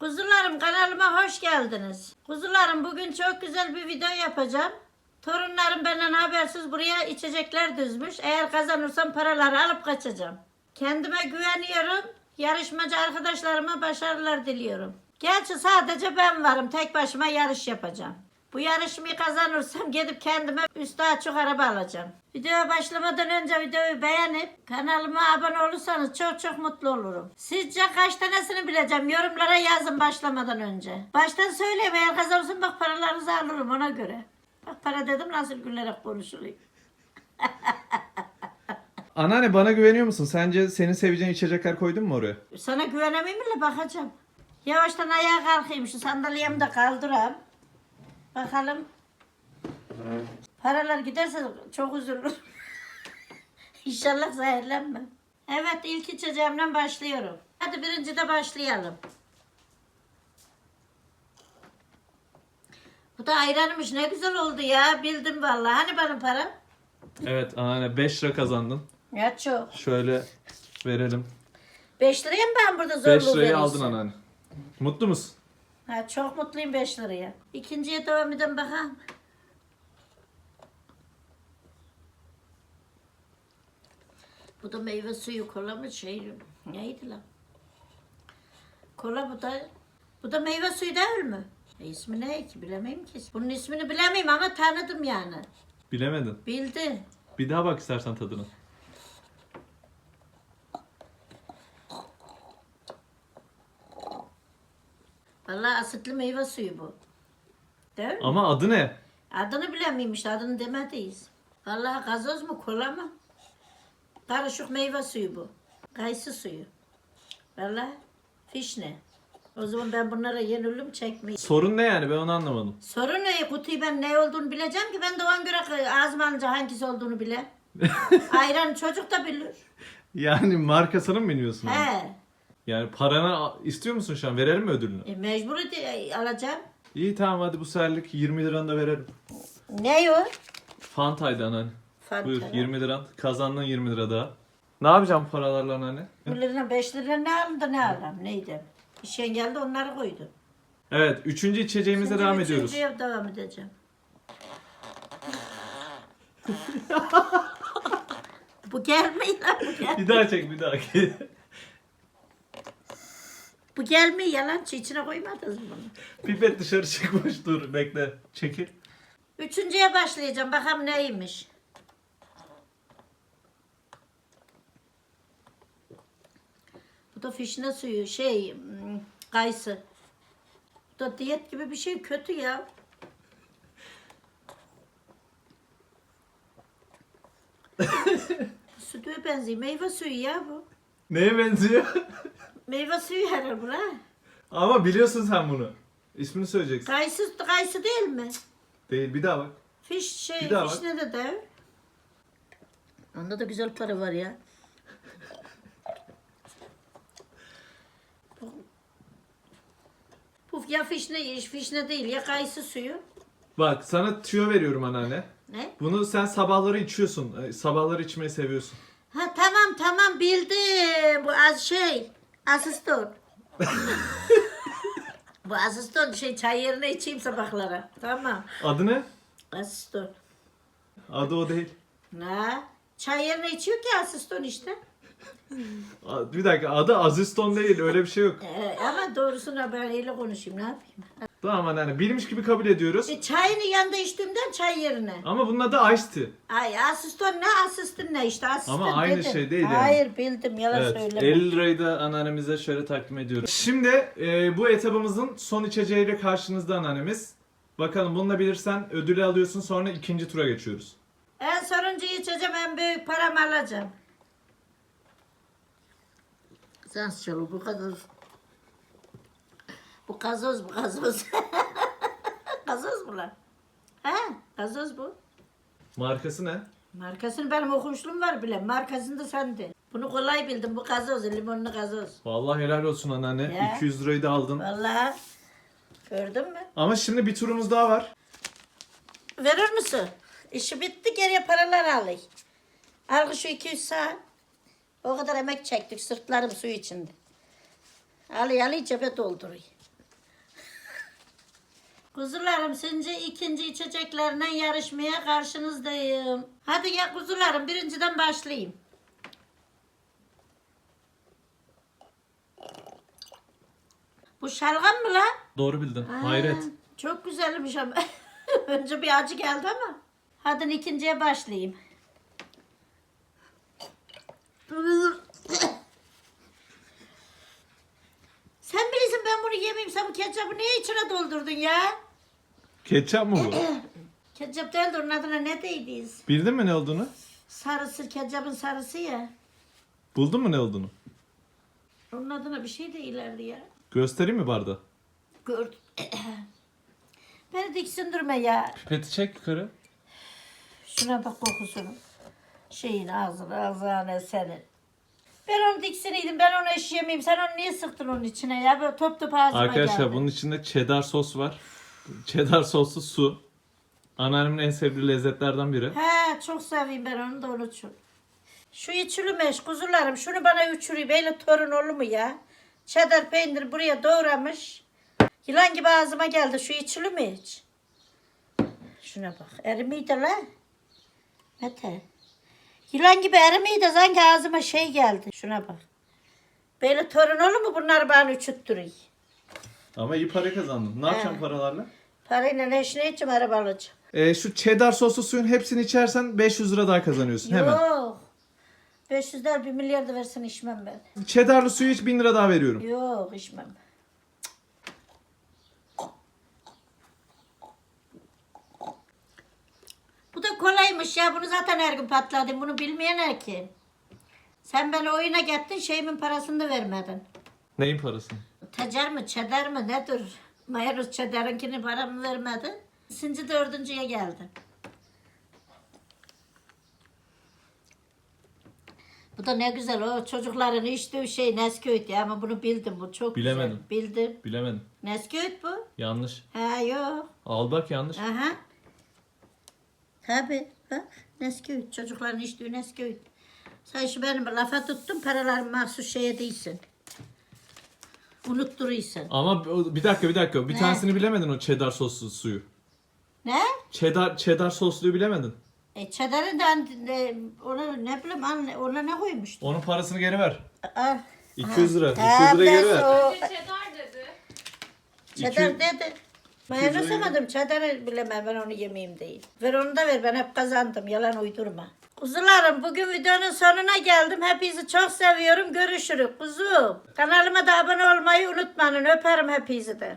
Kuzularım kanalıma hoş geldiniz. Kuzularım bugün çok güzel bir video yapacağım. Torunlarım benden habersiz buraya içecekler düzmüş. Eğer kazanırsam paraları alıp kaçacağım. Kendime güveniyorum. Yarışmacı arkadaşlarıma başarılar diliyorum. Gerçi sadece ben varım. Tek başıma yarış yapacağım. Bu yarışmayı kazanırsam gidip kendime üstü açık araba alacağım. Videoya başlamadan önce videoyu beğenip kanalıma abone olursanız çok çok mutlu olurum. Sizce kaç tanesini bileceğim? Yorumlara yazın başlamadan önce. Baştan söyleyeyim eğer kazanırsam bak paralarınızı alırım ona göre. Bak para dedim nasıl gülerek konuşuluyor. Anneanne bana güveniyor musun? Sence senin seveceğin içecekler koydun mu oraya? Sana güvenemeyim mi bakacağım. Yavaştan ayağa kalkayım şu sandalyemi de kaldırayım. Bakalım. Paralar giderse çok üzülürüm. İnşallah zehirlenmem. Evet ilk içeceğimden başlıyorum. Hadi birinci de başlayalım. Bu da ayranmış ne güzel oldu ya bildim vallahi. Hani benim param? Evet anneanne 5 lira kazandın. Ya çok. Şöyle verelim. 5 liraya mı ben burada 5 zorluğu lirayı veriyorsun? aldın anneanne. Mutlu musun? Ha, çok mutluyum 5 liraya. İkinciye devam edelim bakalım. Bu da meyve suyu kola mı şey neydi lan? Kola bu da bu da meyve suyu değil mi? E, ismi ne ki bilemeyim ki. Bunun ismini bilemeyim ama tanıdım yani. Bilemedin. Bildi. Bir daha bak istersen tadına. Vallahi asitli meyve suyu bu. Değil mi? Ama adı ne? Adını bilemeyim işte adını demediyiz. Vallahi gazoz mu kola mı? Karışık meyve suyu bu. Kayısı suyu. Vallahi fişne. O zaman ben bunlara yenildim çekmeyi. Sorun ne yani ben onu anlamadım. Sorun ne? Kutuyu ben ne olduğunu bileceğim ki ben de ona göre ağzıma alınca hangisi olduğunu bile. Ayran çocuk da bilir. Yani markasını mı biliyorsun? He. Yani paranı istiyor musun şu an? Verelim mi ödülünü? E, mecbur ede- alacağım. İyi tamam hadi bu seferlik 20 liranı da verelim. Ne o? Fanta'ydı anneanne. Fanta. Buyur 20 liran. Kazandın 20 lira daha. Ne yapacağım bu paralarla anneanne? Bir lira beş lira ne aldı ne alam neydi? İşen geldi onları koydu. Evet üçüncü içeceğimize Şimdi devam üçüncüye ediyoruz. devam edeceğim. bu gelmiyor lan bu gel. Bir daha çek bir daha. Bu gelmiyor yalancı içine koymadınız bunu. Pipet dışarı çıkmış dur bekle. Çekil. Üçüncüye başlayacağım bakalım neymiş. Bu da fişne suyu şey hmm, kayısı. Bu da diyet gibi bir şey kötü ya. Sütüye benziyor. Meyve suyu ya bu. Neye benziyor? Meyve suyu herhalde bu ha. Ama biliyorsun sen bunu. İsmini söyleyeceksin. Kayısı, kayısı değil mi? Değil bir daha bak. Fiş şey, Bir daha bak. fişne de de. Onda da güzel para var ya. Bu ya fişne, fişne değil ya kayısı suyu. Bak sana tüyo veriyorum anneanne. Ne? Bunu sen sabahları içiyorsun. Ee, Sabahları içmeyi seviyorsun. Ha tamam tamam bildim. Bu az şey. Asistan. Bu asistan şey çay yerine içeyim sabahlara. Tamam. Adı ne? Asistan. Adı o değil. Ne? Çay yerine içiyor ki asistan işte. A- Bir dakika adı Aziston değil öyle bir şey yok. Ee, ama doğrusunu ben öyle konuşayım ne yapayım. Tamam anneanne bilmiş gibi kabul ediyoruz. E, çayını yanında içtiğimden çay yerine. Ama bunun adı Ice Tea. Ay asistan ne asistan ne işte asistan Ama aynı dedim. şey değil yani. Hayır bildim yalan Evet, söyleme. 50 lirayı da anneannemize şöyle takdim ediyoruz. Şimdi e, bu etabımızın son içeceğiyle karşınızda anneannemiz. Bakalım bunu da bilirsen ödülü alıyorsun sonra ikinci tura geçiyoruz. En sonuncuyu içeceğim en büyük paramı alacağım. Sen çalı bu kadar. Bu gazoz bu gazoz. gazoz mu lan? He gazoz bu. Markası ne? Markasını benim okumuşluğum var bile. Markasını da sende. Bunu kolay bildim. Bu gazoz, limonlu gazoz. Vallahi helal olsun anneanne. Ya. 200 lirayı da aldın. Vallahi. Gördün mü? Ama şimdi bir turumuz daha var. Verir misin? İşi bitti geriye paralar alayım. Al şu 200 saat. O kadar emek çektik sırtlarım su içinde. Ali Ali cebe dolduruyor. Kuzularım şimdi ikinci içeceklerinden yarışmaya karşınızdayım. Hadi ya kuzularım birinciden başlayayım. Bu şalgam mı lan? Doğru bildin. Ha, Hayret. Çok güzelmiş ama. Önce bir acı geldi ama. Hadi ikinciye başlayayım. Sen bilirsin ben bunu yemeyeyim. Sen bu ketçapı niye içine doldurdun ya? Ketçap mı bu? Ketçap değil de onun adına ne değiliz? Bildin mi ne olduğunu? Sarısı, ketçapın sarısı ya. Buldun mu ne olduğunu? Onun adına bir şey değillerdi ya. Göstereyim mi bardağı? Gördüm. Beni diksindirme ya. Pipeti çek yukarı. Şuna bak kokusunu. Şeyin ağzına ağzına senin. Ben onu diksineydim. Ben onu eşyemeyeyim. Sen onu niye sıktın onun içine ya? Böyle top top ağzıma Arkadaşlar geldi. bunun içinde cheddar sos var. Cheddar soslu su. Anneannemin en sevdiği lezzetlerden biri. He çok seveyim ben onu da unutun. Şu içülümeş kuzularım. Şunu bana uçurayım. Böyle torun olur mu ya? Çedar peynir buraya doğramış. Yılan gibi ağzıma geldi. Şu hiç? Şuna bak. Erimiydi la. Mete. Yılan gibi erimiydi. Sanki ağzıma şey geldi. Şuna bak. Böyle torun olur mu bunlar bana uçutturuyor. Ama iyi para kazandın. Ne yapacaksın paralarla? Parayla ne işine içim araba alacağım. Ee, şu cheddar soslu suyun hepsini içersen 500 lira daha kazanıyorsun hemen. Yok. 500 der bir milyar da versin içmem ben. Cheddarlı suyu iç 1000 lira daha veriyorum. Yok içmem. Bu da kolaymış ya. Bunu zaten her gün patladım. Bunu bilmeyen ki. Sen beni oyuna gittin şeyimin parasını da vermedin. Neyin parası? Tecer mi çeder mi nedir? Mayarus çederinkini paramı vermedin. Şimdi dördüncüye geldim. Bu da ne güzel o çocukların içtiği şey Nesköyt ya ama bunu bildim bu çok Bilemedim. güzel. Bildim. Bilemedim. Nesköyt bu. Yanlış. Ha yok. Al bak yanlış. Aha. Tabi bak Nesköyt çocukların içtiği Nesköyt. Sen şu benim lafa tuttun paralarım mahsus şeye değilsin. Unutturuyorsun. Ama bir dakika bir dakika. Bir Ne? tanesini bilemedin o cheddar soslu suyu. Ne? Cheddar cheddar sosluyu bilemedin. E çadarından e, ona ne bileyim anne ona ne koymuştu? Onun parasını geri ver. Al. 200 lira. 200 Ha, lira geri ben ver. o- Çedar dedi. Çadar 200 dedi. Mayonez lirayı- yemedim. Çadarı bilemem ben onu yemeyeyim değil. Ver onu da ver ben hep kazandım. Yalan uydurma. Kuzularım bugün videonun sonuna geldim. Hepinizi çok seviyorum. Görüşürüz kuzum. Kanalıma da abone olmayı unutmayın. Öperim hepinizi de.